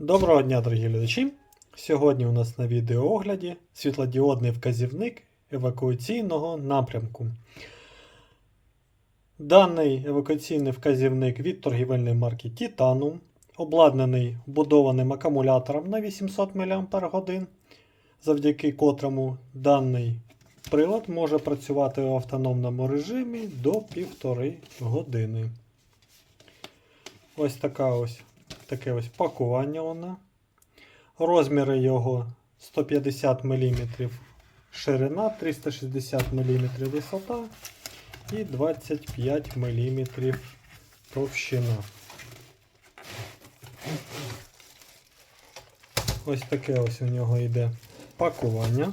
Доброго дня, дорогі глядачі! Сьогодні у нас на відеоогляді світлодіодний вказівник евакуаційного напрямку. Даний евакуаційний вказівник від торгівельної марки Titanum обладнаний вбудованим акумулятором на 800 мАч, завдяки котрому даний прилад може працювати в автономному режимі до 1,5 години. Ось така ось таке ось пакування вона. Розміри його 150 мм ширина, 360 мм висота і 25 мм товщина. Ось таке ось у нього йде пакування.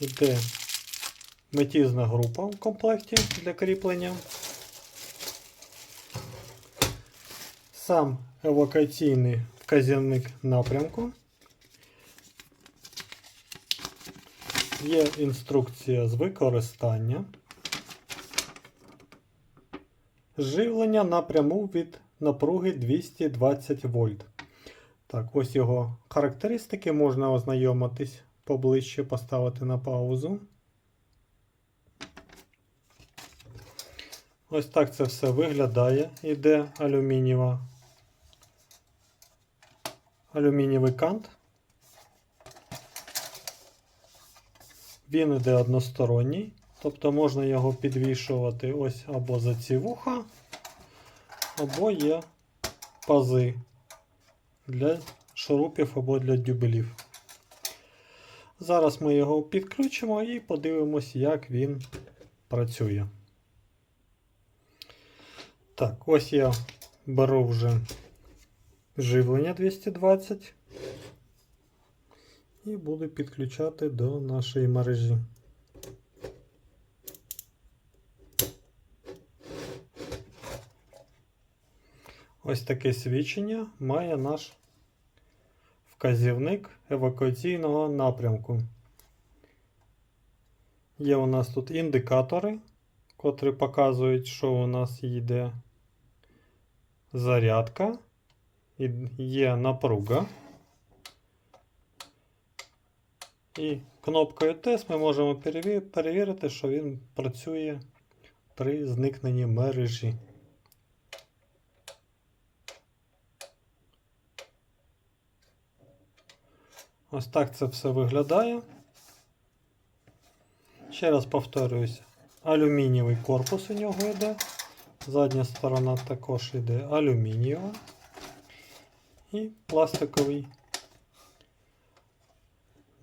Йде метізна група в комплекті для кріплення. Сам евакуаційний вказівник напрямку. Є інструкція з використання. Живлення напряму від напруги 220 вольт. Так, ось його характеристики можна ознайомитись поближче, поставити на паузу. Ось так це все виглядає. Іде алюмінієва алюмінієвий кант. Він іде односторонній, тобто можна його підвішувати ось або за ці вуха, або є пази для шурупів або для дюбелів. Зараз ми його підключимо і подивимось, як він працює. Так, ось я беру вже живлення 220 і буду підключати до нашої мережі. Ось таке свідчення має наш вказівник евакуаційного напрямку. Є у нас тут індикатори, котрі показують, що у нас йде зарядка, є напруга. І кнопкою тест ми можемо перевірити, що він працює при зникненні мережі. Ось так це все виглядає. Ще раз повторююся, алюмінієвий корпус у нього йде. Задня сторона також йде алюмінієва і пластиковий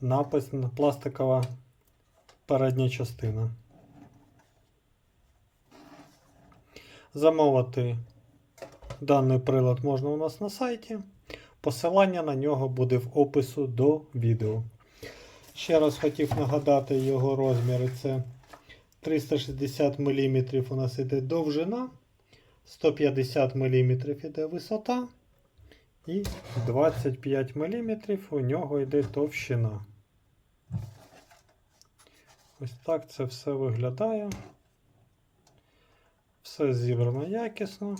напис, пластикова передня частина. Замовити даний прилад можна у нас на сайті. Посилання на нього буде в опису до відео. Ще раз хотів нагадати його розміри. Це 360 мм у нас іде довжина, 150 мм іде висота, і 25 мм у нього йде товщина. Ось так це все виглядає. Все зібрано якісно.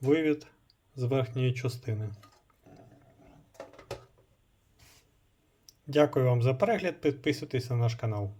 Вивід з верхньої частини. Дякую вам за перегляд. Підписуйтесь на наш канал.